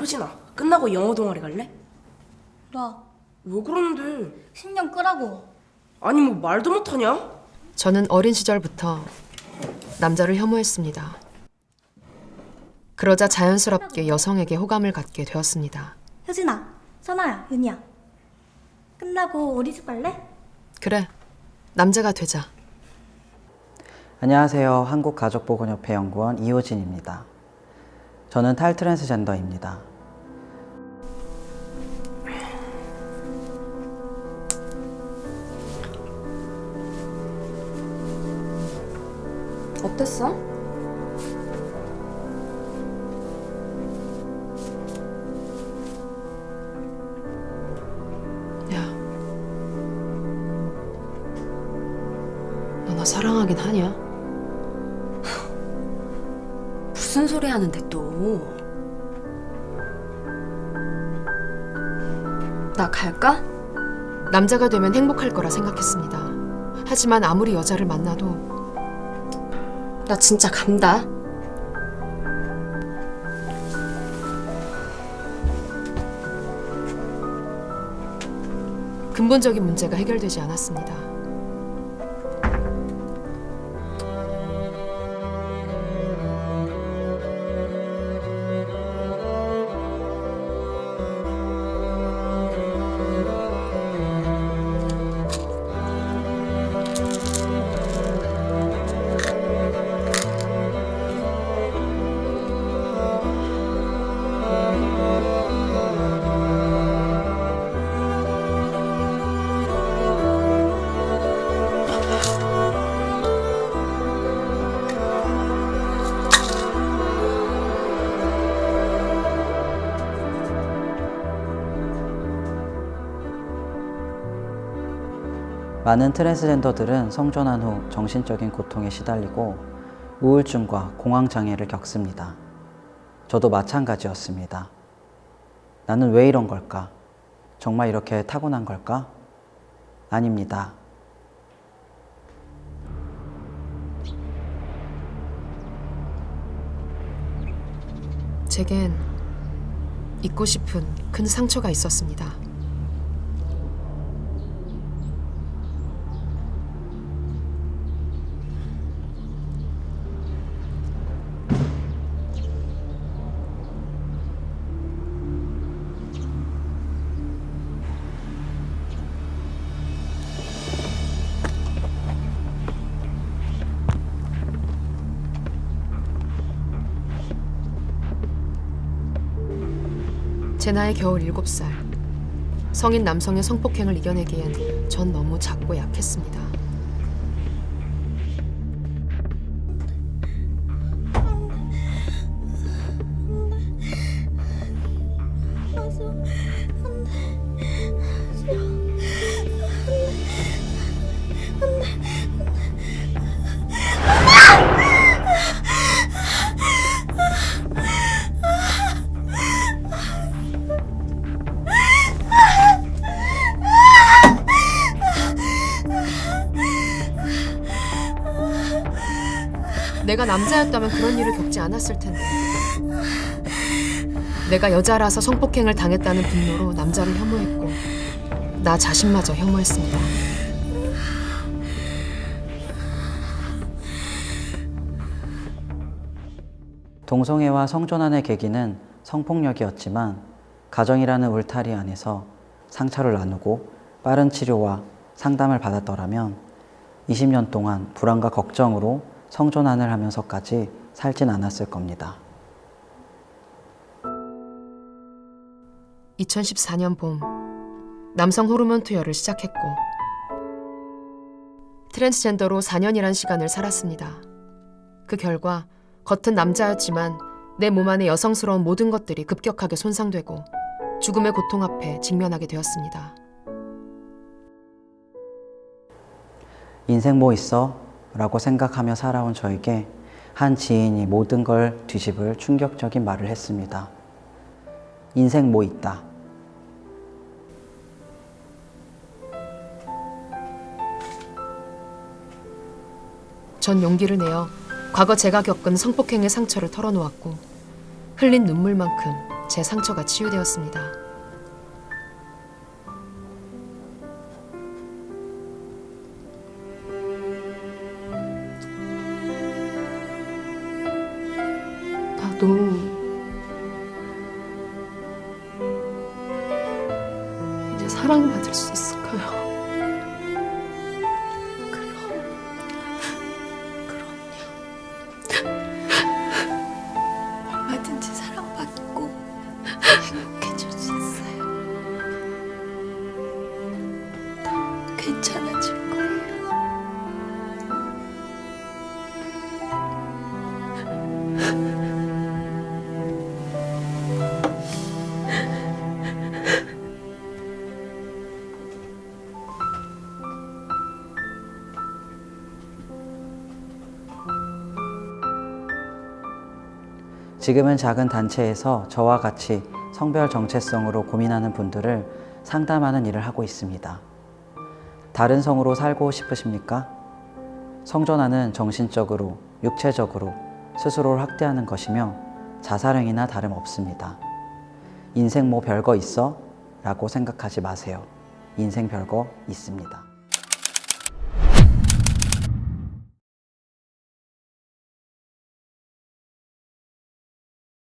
효진아, 끝나고 영어 동아리 갈래? 나 왜 그러는데? 신경 끄라고. 아니 뭐 말도 못하냐? 저는 어린 시절부터 남자를 혐오했습니다. 그러자 자연스럽게 여성에게 호감을 갖게 되었습니다. 효진아, 선아야, 윤이야. 끝나고 우리 집 갈래? 그래, 남자가 되자. 안녕하세요. 한국가족보건협회 연구원 이호진입니다. 저는 탈트랜스젠더입니다. 어땠어? 야, 너 나 사랑하긴 하냐? 무슨 소리 하는데 또? 나 갈까? 남자가 되면 행복할 거라 생각했습니다. 하지만 아무리 여자를 만나도 나 진짜 간다. 근본적인 문제가 해결되지 않았습니다. 많은 트랜스젠더들은 성전환 후 정신적인 고통에 시달리고 우울증과 공황장애를 겪습니다. 저도 마찬가지였습니다. 나는 왜 이런 걸까? 정말 이렇게 타고난 걸까? 아닙니다. 제겐 잊고 싶은 큰 상처가 있었습니다. 제 나이 겨울 7살. 성인 남성의 성폭행을 이겨내기엔 전 너무 작고 약했습니다. 내가 남자였다면 그런 일을 겪지 않았을 텐데. 내가 여자라서 성폭행을 당했다는 분노로 남자를 혐오했고 나 자신마저 혐오했습니다. 동성애와 성전환의 계기는 성폭력이었지만 가정이라는 울타리 안에서 상처를 나누고 빠른 치료와 상담을 받았더라면 20년 동안 불안과 걱정으로 성전환을 하면서까지 살진 않았을 겁니다. 2014년 봄 남성 호르몬 투여를 시작했고 트랜스젠더로 4년이란 시간을 살았습니다. 그 결과 겉은 남자였지만 내 몸 안의 여성스러운 모든 것들이 급격하게 손상되고 죽음의 고통 앞에 직면하게 되었습니다. 인생 뭐 있어? 라고 생각하며 살아온 저에게 한 지인이 모든 걸 뒤집을 충격적인 말을 했습니다. 인생 뭐 있다. 전 용기를 내어 과거 제가 겪은 성폭행의 상처를 털어놓았고 흘린 눈물만큼 제 상처가 치유되었습니다. 나도 이제 사랑받을 수 있을까요? 지금은 작은 단체에서 저와 같이 성별 정체성으로 고민하는 분들을 상담하는 일을 하고 있습니다. 다른 성으로 살고 싶으십니까? 성전환은 정신적으로, 육체적으로 스스로를 학대하는 것이며 자살행위나 다름없습니다. 인생 뭐 별거 있어? 라고 생각하지 마세요. 인생 별거 있습니다.